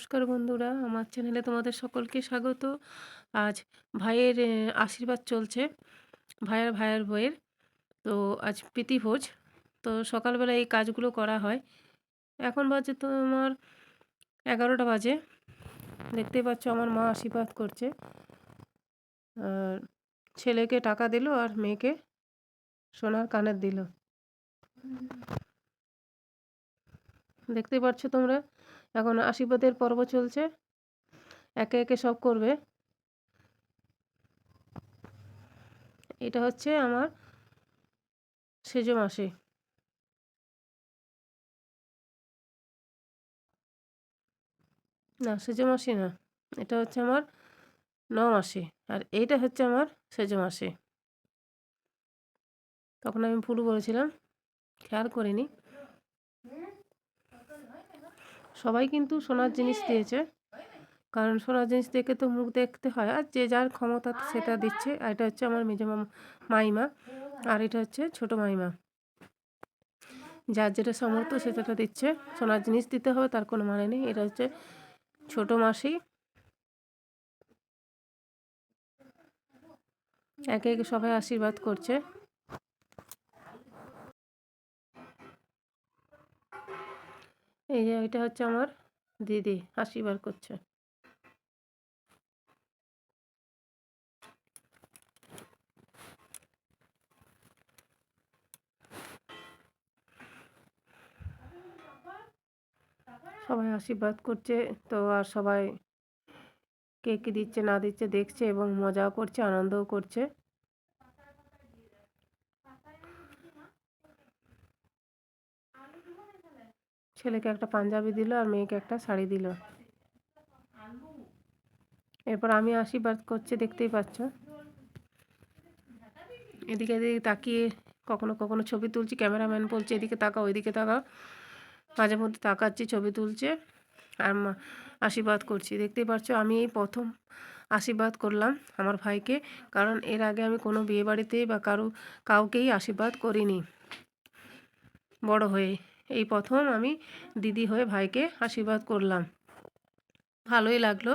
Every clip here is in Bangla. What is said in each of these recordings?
নমস্কার বন্ধুরা, আমার চ্যানেলে তোমাদের সকলকে স্বাগত। আজ ভাইয়ের আশীর্বাদ চলছে, ভাইয়ের ভাইয়ের বইয়ের। তো আজ প্রীতিভোজ। তো সকালবেলা এই কাজগুলো করা হয়। এখন বাজে তো তোমার এগারোটা বাজে। দেখতেই পাচ্ছ আমার মা আশীর্বাদ করছে। আর ছেলেকে টাকা দিল আর মেয়েকে সোনার কানের দিল। দেখতে পাচ্ছ তোমরা? এখন আশীর্বাদের পর্ব চলছে। একে একে সব করবে। এটা হচ্ছে আমার সেজ মাসে। না, সেজ মাসি না। এটা হচ্ছে আমার ন মাসে আর এইটা হচ্ছে আমার সেজ মাসে। তখন আমি ভুল বলেছিলাম। খেয়াল করিনি। সবাই কিন্তু সোনার জিনিস দিয়েছে। কারণ সোনার জিনিস দেখে তো মুখ দেখতে হয়। আর যে যার ক্ষমতা সেটা দিচ্ছে। আর এটা হচ্ছে আমার মেজো মাইমা। আর এটা হচ্ছে ছোট মাইমা। যার যেটা সামর্থ্য সেটা দিচ্ছে। সোনার জিনিস দিতে হবে, তার কোনো মানে নেই। এটা হচ্ছে ছোট মাসি। একে একে সবাই আশীর্বাদ করছে। এই যে এটা হচ্ছে আমার দিদি আশীর্বাদ করছে। সবাই আশীর্বাদ করছে, তো আর সবাই কে কী দিচ্ছে না দিচ্ছে দেখছে এবং মজাও করছে, আনন্দও করছে। ছেলেকে একটা পাঞ্জাবি দিল আর মেয়েকে একটা শাড়ি দিল। এরপর আমি আশীর্বাদ করছে, দেখতেই পাচ্ছ। এদিকে এদিকে তাকিয়ে কখনো কখনো ছবি তুলছি, ক্যামেরাম্যান বলছে, এদিকে তাকাও, ওইদিকে তাকাও। মাঝে মধ্যে তাকাচ্ছি, ছবি তুলছে আর আশীর্বাদ করছি। দেখতেই পাচ্ছ, আমি এই প্রথম আশীর্বাদ করলাম আমার ভাইকে, কারণ এর আগে আমি কোনো বিয়ে বাড়িতে বা কারও, কাউকেই আশীর্বাদ করিনি। বড় হয়ে এই প্রথম আমি দিদি হয়ে ভাইকে আশীর্বাদ করলাম। ভালোই লাগল।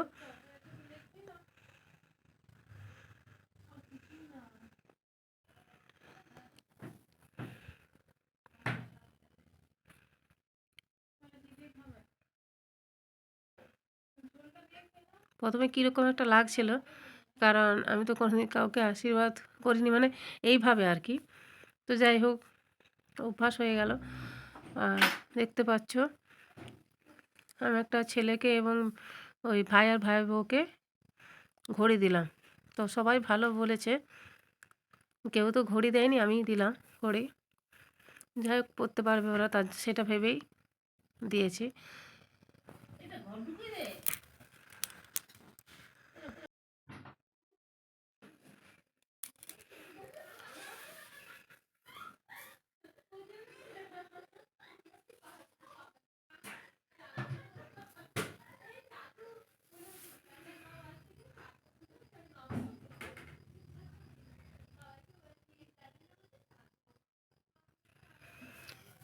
প্রথমে কীরকম একটা লাগছিল, কারণ আমি তো কোনোদিন কাউকে আশীর্বাদ করিনি মানে এইভাবে আর কি। তো যাই হোক, অভ্যাস হয়ে গেল। দেখতে পাচ্ছ। আমি একটা ছেলেকে এবং ওই ভাই আর ভাই বউকে ঘড়ি দিলাম। তো সবাই ভালো বলেছে। কেউ তো ঘড়ি দেয়নি আমি দিলাম ঘড়ি। যাই হোক, পড়তে পারবে ওরা তার সেটা ভেবেই দিয়েছি।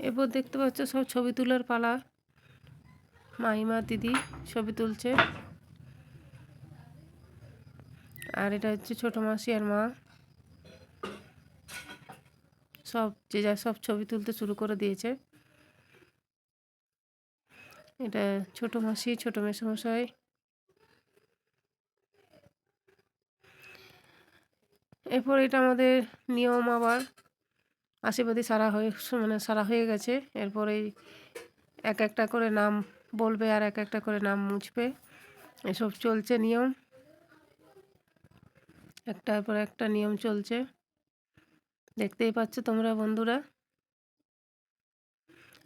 এরপর দেখতে পাচ্ছ সব ছবি তোলার পালা। মাইমা দিদি ছবি তুলছে। আর এটা হচ্ছে ছোটো মাসি আর মা। সব যে যা সব ছবি তুলতে শুরু করে দিয়েছে। এটা ছোট মাসি, ছোটো মেসমশাই। এরপর এটা আমাদের নিয়ম আবার। আশীর্বাদী সারা হয়ে মানে সারা হয়ে গেছে। এরপরে এক একটা করে নাম বলবে আর এক একটা করে নাম মুছবে। এসব চলছে নিয়ম। একটার পর একটা নিয়ম চলছে। দেখতেই পাচ্ছ তোমরা বন্ধুরা।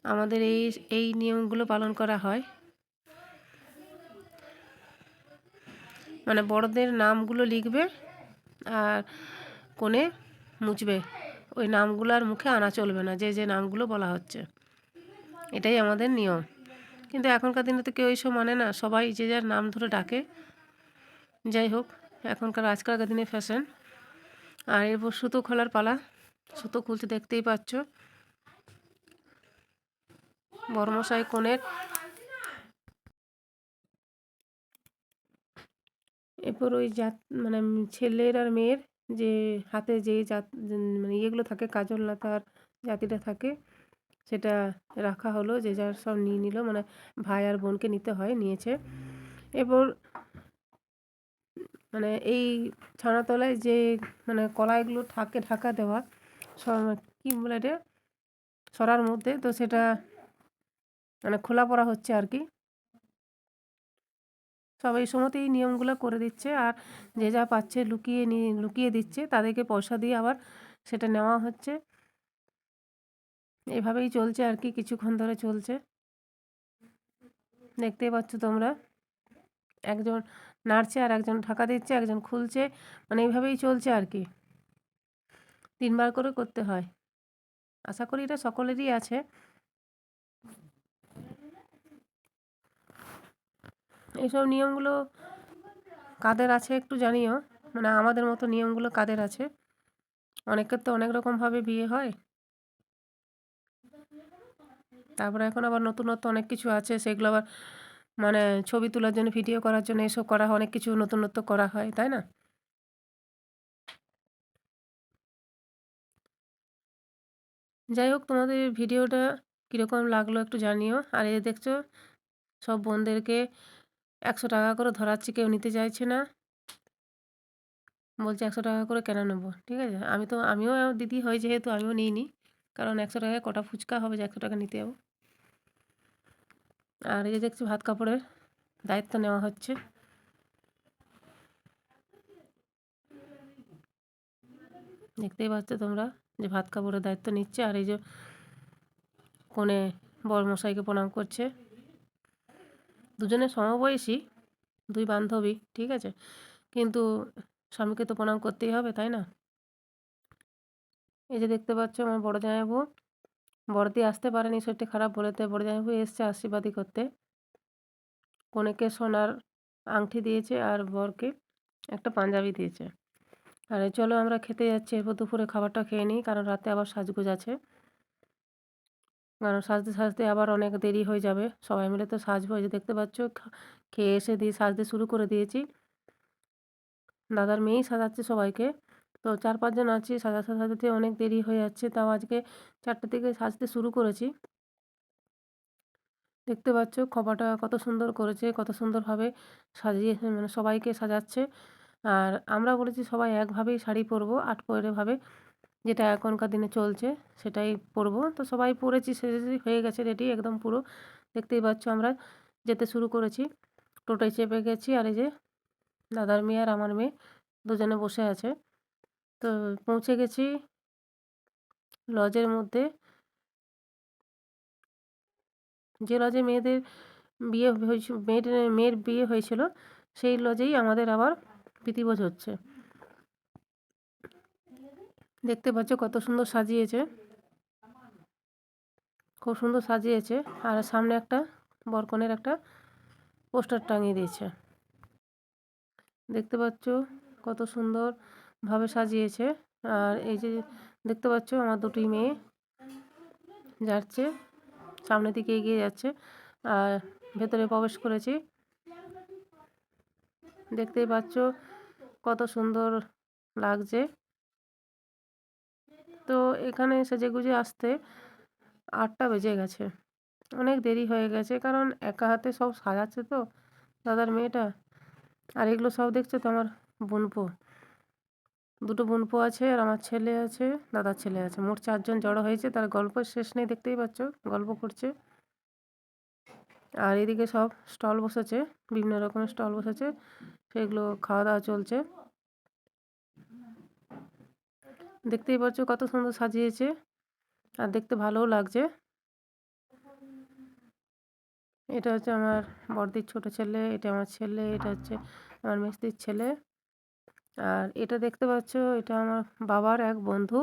আমাদের এই এই নিয়মগুলো পালন করা হয়। মানে বড়দের নামগুলো লিখবে আর কোণে মুছবে। ওই নামগুলোর মুখে আনা চলবে না, যে যে নামগুলো বলা হচ্ছে। এটাই আমাদের নিয়ম। কিন্তু এখনকার দিনে তো কেউ এইসব মানে না, সবাই যে যার নাম ধরে ডাকে। যাই হোক, এখনকার আজকালকার দিনে ফ্যাশন আর এরপর সুতো খোলার পালা, সুতো খুলতে দেখতেই পাচ্ছ। বর্মশাই কোণের। এরপর ওই জাত মানে ছেলের আর মেয়ের যে হাতে যে জাত মানে ইয়েগুলো থাকে, কাজল লতার জাতিটা থাকে, সেটা রাখা হলো, যে যার সব নিয়ে নিল মানে ভাই আর বোনকে নিতে হয়, নিয়েছে। এরপর মানে এই ছানাতলায় যে মানে কলাইগুলো থাকে ঢাকা দেওয়া কি বলে এটা? সরার মধ্যে, তো সেটা মানে খোলা পড়া হচ্ছে আর কি। সব এই সময়তে এই নিয়মগুলো করে দিচ্ছে আর যে যা পাচ্ছে লুকিয়ে নিয়ে লুকিয়ে দিচ্ছে তাদেরকে পয়সা দিয়ে আবার সেটা নেওয়া হচ্ছে। এভাবেই চলছে আর কি, কিছুক্ষণ ধরে চলছে। দেখতেই পাচ্ছ তোমরা, একজন নাড়ছে আর একজন ঢাকা দিচ্ছে, একজন খুলছে মানে এইভাবেই চলছে আর কি। তিনবার করে করতে হয়। আশা করি এটা সকলেরই আছে। এইসব নিয়মগুলো কাদের আছে একটু জানিও। মানে আমাদের মতো নিয়মগুলো কাদের আছে? অনেকের তো অনেক রকমভাবে বিয়ে হয়। তারপরে এখন আবার নতুনত্ব অনেক কিছু আছে, সেগুলো আবার মানে ছবি তোলার জন্য, ভিডিও করার জন্য এসব করা হয়, অনেক কিছু নতুনত্ব করা হয়, তাই না? যাই হোক, তোমাদের ভিডিওটা কীরকম লাগল একটু জানিও। আর এ দেখছ, সব বোনদেরকে একশো টাকা করে ধরাচ্ছি, কেউ নিতে চাইছে না। বলছে একশো টাকা করে কেন নেব? ঠিক আছে? আমি তো, আমিও দিদি হয় যেহেতু, আমিও নিই নি কারণ একশো টাকায় কটা ফুচকা হবে যে একশো টাকা নিতে যাব। আর এই যে দেখছি ভাত কাপড়ের দায়িত্ব নেওয়া হচ্ছে। দেখতেই পাচ্ছ তোমরা যে ভাত কাপড়ের দায়িত্ব নিচ্ছে আর এই যে কোণে বড় মশাইকে প্রণাম করছে। দুজনে সমবয়সী, দুই বান্ধবী, ঠিক আছে? কিন্তু স্বামীকে তো প্রণাম করতেই হবে, তাই না? এই যে দেখতে পাচ্ছ আমার বড় জামাইবাবু। বড়দি আসতে পারেনি, শরীরটা খারাপ বলেতে বড় জামাইবাবু এসছে আশীর্বাদী করতে। কনেকে সোনার আংটি দিয়েছে আর বরকে একটা পাঞ্জাবি দিয়েছে। আর চলো আমরা খেতে যাচ্ছি, এরপর দুপুরে খাবারটা খেয়ে নিই, কারণ রাতে আবার সাজগোজ আছে। কারণ সাজতে সাজতে আবার অনেক দেরি হয়ে যাবে। সবাই মিলে তো সাজবো যে দেখতে পাচ্ছ খেয়ে এসে দিয়ে সাজতে শুরু করে দিয়েছি। দাদার মেয়েই সাজাচ্ছে সবাইকে। তো চার পাঁচজন আছি, সাজাতে সাজাতে অনেক দেরি হয়ে যাচ্ছে, তাও আজকে চারটে থেকে সাজতে শুরু করেছি। দেখতে পাচ্ছ, খোপাটা কত সুন্দর করেছে, কত সুন্দরভাবে সাজিয়ে মানে সবাইকে সাজাচ্ছে। আর আমরা বলেছি সবাই একভাবেই শাড়ি পরবো, আট পরে ভাবে যেটা এখনকার দিনে চলছে, সেটাই পরবো। তো সবাই পরেছি সেজেছি, হয়ে গেছে রেডি একদম পুরো। দেখতেই পাচ্ছ আমরা যেতে শুরু করেছি। টোটোয় চেপে গেছি আর এই যে দাদার মেয়ে আর আমার মেয়ে দুজনে বসে আছে। তো পৌঁছে গেছি লজের মধ্যে। যে লজে মেয়েদের বিয়ে হয়েছিল মেয়ের মেয়ের বিয়ে হয়েছিল, সেই লজেই আমাদের আবার প্রীতিভোজ হচ্ছে। দেখতে পাচ্ছ কত সুন্দর সাজিয়েছে। খুব সুন্দর সাজিয়েছে। আর সামনে একটা বরকনের একটা পোস্টার টাঙিয়ে দিয়েছে। দেখতে পাচ্ছ কত সুন্দরভাবে সাজিয়েছে। আর এই যে দেখতে পাচ্ছ আমার দুটি মেয়ে যাচ্ছে, সামনের দিকে এগিয়ে যাচ্ছে। আর ভেতরে প্রবেশ করেছি। দেখতেই পাচ্ছ কত সুন্দর লাগছে। তো এখানে সেজেগুজে আসতে আটটা বেজে গেছে। অনেক দেরি হয়ে গেছে, কারণ একা হাতে সব সাজাচ্ছে তো দাদার মেয়েটা। আর এগুলো সব দেখছ তো আমার বোনপো। দুটো বোনপো আছে আর আমার ছেলে আছে, দাদার ছেলে আছে। মোট চারজন জড়ো হয়েছে, তার গল্প শেষ নেই দেখতেই পাচ্ছ, গল্প করছে। আর এদিকে সব স্টল বসেছে, বিভিন্ন রকমের স্টল বসেছে, সেগুলো খাওয়া দাওয়া চলছে। দেখতেই পাচ্ছ কত সুন্দর সাজিয়েছে। আর দেখতে ভালোও লাগছে। এটা হচ্ছে আমার বড়দির ছোট ছেলে, এটা আমার ছেলে, এটা হচ্ছে আমার মিস্ত্রির ছেলে। আর এটা দেখতে পাচ্ছ, এটা আমার বাবার এক বন্ধু।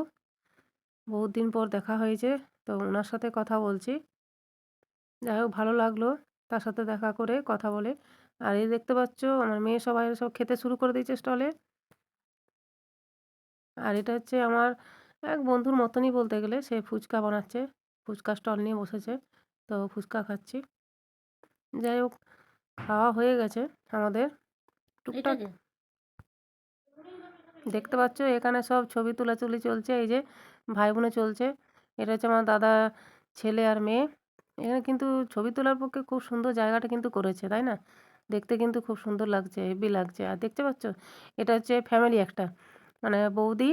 বহুত দিন পর দেখা হয়েছে, তো ওনার সাথে কথা বলছি। যাই হোক, ভালো লাগল তার সাথে দেখা করে কথা বলে। আর এই দেখতে পাচ্ছ, আমার মেয়ে সবাই সব খেতে শুরু করে দিয়েছে স্টলে। আর এটা হচ্ছে আমার এক বন্ধুর মতনই বলতে গেলে সে ফুচকা বানাচ্ছে ফুচকা স্টল নিয়ে বসেছে তো ফুচকা খাচ্ছি। যাই হোক খাওয়া হয়ে গেছে আমাদের টুকটাক। দেখতে পাচ্ছ এখানে সব ছবি তোলাতুলি চলছে এই যে ভাই বোনে চলছে। এটা হচ্ছে আমার দাদা ছেলে আর মেয়ে। এখানে কিন্তু ছবি তোলার পক্ষে খুব সুন্দর জায়গাটা কিন্তু করেছে তাই না? দেখতে কিন্তু খুব সুন্দর লাগছে হেভি লাগছে। আর দেখতে পাচ্ছ এটা হচ্ছে ফ্যামিলি একটা। মানে বৌদি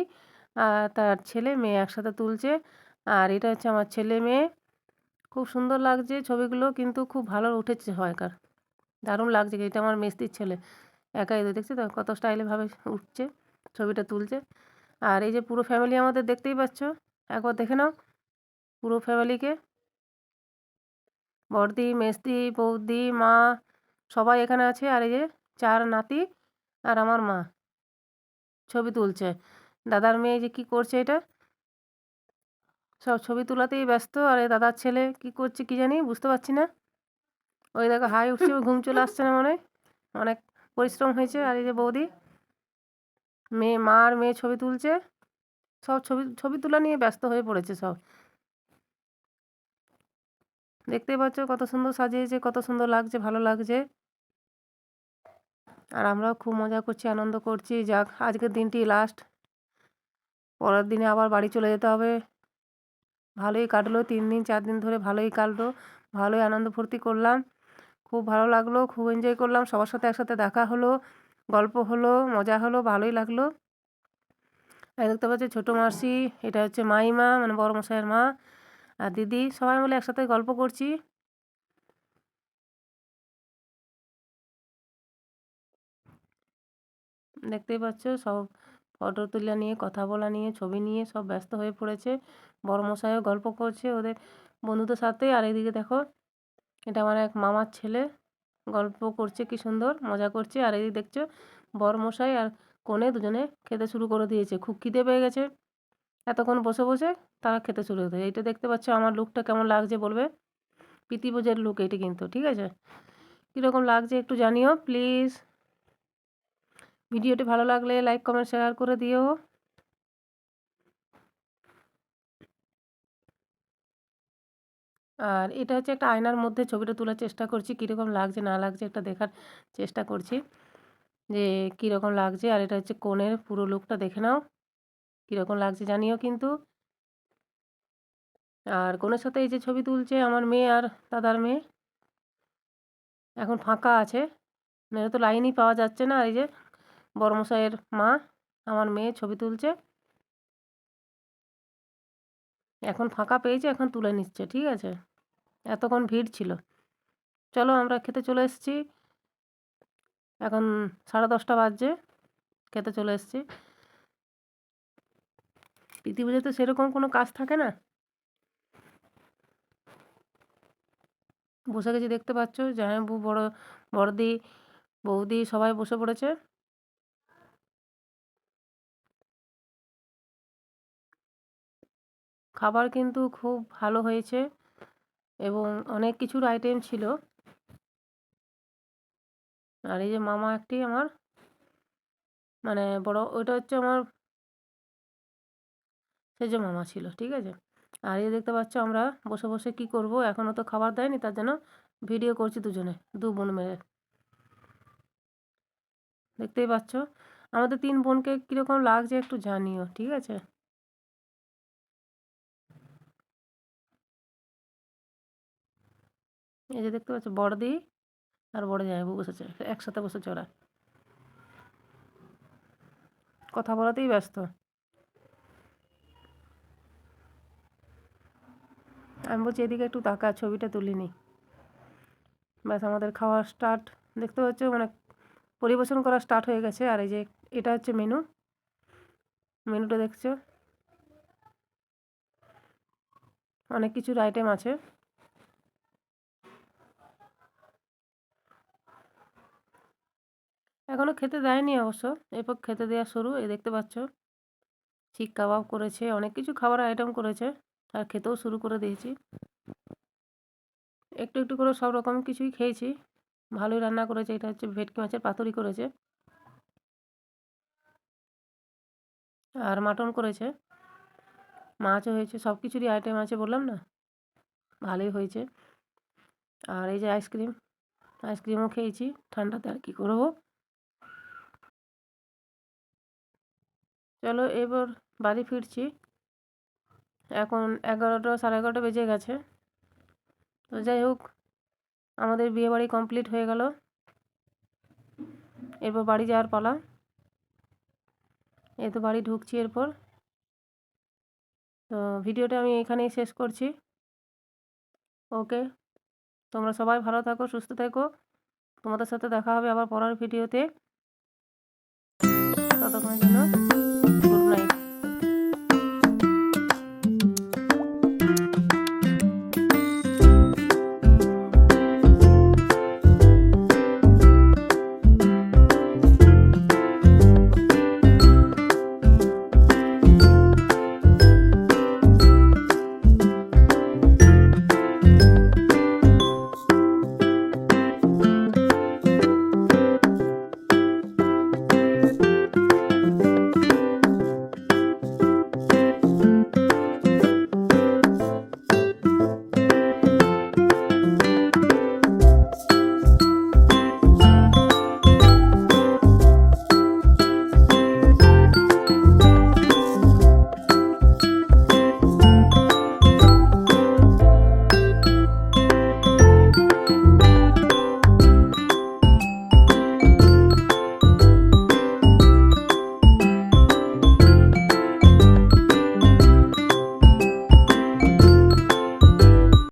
আর তার ছেলে মেয়ে একসাথে তুলছে। আর এটা হচ্ছে আমার ছেলে মেয়ে। খুব সুন্দর লাগছে ছবিগুলো, কিন্তু খুব ভালো উঠেছে হয়কার দারুণ লাগছে এটা আমার মেস্তির ছেলে। একাই দেখছি তো? কত স্টাইলে ভাবে উঠছে, ছবিটা তুলছে। আর এই যে পুরো ফ্যামিলি আমাদের দেখতেই পাচ্ছ? একবার দেখে নাও পুরো ফ্যামিলিকে বড়দি, মেস্তি, বৌদি, মা, সবাই এখানে আছে। আর এই যে চার নাতি আর আমার মা। ছবি তুলছে। দাদার মেয়ে যে কি করছে এটা? সব ছবি তোলাতেই ব্যস্ত। আর এই দাদার ছেলে কি করছে কি জানি, বুঝতে পারছি না। ওই দেখো, হাই উঠছে, ঘুম চলে আসছে না মনে অনেক পরিশ্রম হয়েছে। আর এই যে বৌদি, মেয়ে মা আর মেয়ে ছবি তুলছে। সব ছবি ছবি তোলা নিয়ে ব্যস্ত হয়ে পড়েছে সব। দেখতেই পাচ্ছ কত সুন্দর সাজিয়েছে, কত সুন্দর লাগছে, ভালো লাগছে। আর আমরাও খুব মজা করছি, আনন্দ করছি। যাক, আজকের দিনটি লাস্ট পরের দিনে আবার বাড়ি চলে যেতে হবে। ভালোই কাটলো, তিন দিন, চার দিন ধরে ভালোই কাটলো। ভালোই আনন্দ ফুর্তি করলাম। খুব ভালো লাগল, খুব এনজয় করলাম। সবার সাথে একসাথে দেখা হলো, গল্প হলো, মজা হলো, ভালোই লাগল। দেখতে পাচ্ছি ছোটো মাসি, এটা হচ্ছে মাইমা মানে বড় মশাইয়ের মা আর দিদি। সবাই মিলে একসাথে গল্প করছি। দেখতেই পাচ্ছ, সব ফটো তোলা নিয়ে, কথা বলা নিয়ে, ছবি নিয়ে সব ব্যস্ত হয়ে পড়েছে। বড় মশাইও গল্প করছে ওদের বন্ধুদের সাথে। আর এদিকে দেখো, এটা আমার এক মামার ছেলে। গল্প করছে, কি সুন্দর, মজা করছে। আর এদিকে দেখছ, বড় মশাই আর কোণে দুজনে খেতে শুরু করে দিয়েছে। খুব খিদে পেয়ে গেছে। এতক্ষণ বসে বসে তারা খেতে শুরু করে এইটা দেখতে পাচ্ছ, আমার লুকটা কেমন লাগছে বলবে? প্রীতিভোজের লুক এটি কিন্তু, ঠিক আছে? কীরকম লাগছে একটু জানিও প্লিজ ভিডিওটি ভালো লাগলে লাইক, কমেন্ট, শেয়ার করে দিও। আর এটা হচ্ছে একটা আয়নার মধ্যে ছবিটা তোলার চেষ্টা করছি, কীরকম লাগছে, না লাগছে একটা দেখার চেষ্টা করছি। যে কীরকম লাগছে, আর এটা হচ্ছে কোণের পুরো লুকটা দেখে নাও, কীরকম লাগছে জানিও কিন্তু। আর কোনের সাথে এই যে ছবি তুলছে আমার মেয়ে আর দাদার মেয়ে, এখন ফাঁকা আছে। মেয়ে তো লাইনই পাওয়া যাচ্ছে না, এই যে বড়মশাইয়ের মা আমার মেয়ে ছবি তুলছে। এখন ফাঁকা পেয়েছে, এখন তুলে নিচ্ছে, ঠিক আছে? এতক্ষণ ভিড় ছিল। চলো আমরা খেতে চলে এসেছি। এখন সাড়ে দশটা বাজছে, খেতে চলে এসেছি। পৃথিবীতে তো সেরকম কোনো কাজ থাকে না? বসে গেছি, দেখতে পাচ্ছ জামাইবু বড়, বড়দি, বৌদি সবাই বসে পড়েছে। খাবার কিন্তু খুব ভালো হয়েছে এবং অনেক কিছুর আইটেম ছিল। আর এই যে মামা একটি আমার মানে বড়, ওইটা হচ্ছে আমার সেজ মামা ছিল, ঠিক আছে? আর এই দেখতে পাচ্ছ আমরা বসে বসে কি করব এখনও তো খাবার দেয়নি, তার জন্য ভিডিও করছি দুজনে, দু বোন মেয়ে দেখতেই পাচ্ছ? আমাদের তিন বোনকে কীরকম লাগছে একটু জানিও, ঠিক আছে? এই যে দেখতে পাচ্ছ, বড়দি আর বড় জামাইবু বসেছে একসাথে বসেছে ওরা। কথা বলাতেই ব্যস্ত। আমি বলছি, এদিকে একটু তাকা, ছবিটা তুলিনি ব্যাস, আমাদের খাওয়া স্টার্ট দেখতে পাচ্ছ? মানে পরিবেশন করা স্টার্ট হয়ে গেছে। আর এই যে এটা হচ্ছে মেনু মেনুটা দেখছ? অনেক কিছুর আইটেম আছে। এখনও খেতে দেয়নি অবশ্য। এরপর খেতে দেওয়া শুরু, এই দেখতে পাচ্ছ। শিক কাবাব করেছে, অনেক কিছু খাবার আইটেম করেছে, আর খেতেও শুরু করে দিয়েছি। একটু একটু করে সব রকম কিছুই খেয়েছি। ভালোই রান্না করেছে, এটা হচ্ছে ভেটকি মাছের পাতুরি করেছে। আর মাটন করেছে। মাছও হয়েছে, সব কিছুরই আইটেম আছে বললাম না? ভালোই হয়েছে। আর এই যে আইসক্রিম আইসক্রিমও খেয়েছি। ঠান্ডাতে আর কী করব? চলো এবার বাড়ি ফিরছি। এখন এগারোটা, সাড়ে এগারোটা বেজে গেছে। তো যাই হোক, আমাদের বিয়ে বাড়ি কমপ্লিট হয়ে গেল। এরপর বাড়ি যাওয়ার পালা। এই তো বাড়ি ঢুকছি এরপর। তো ভিডিওটা আমি এখানেই শেষ করছি। ওকে, তোমরা সবাই ভালো থাকো, সুস্থ থেকো। তোমাদের সাথে দেখা হবে আবার পরের ভিডিওতে। ততক্ষণের জন্য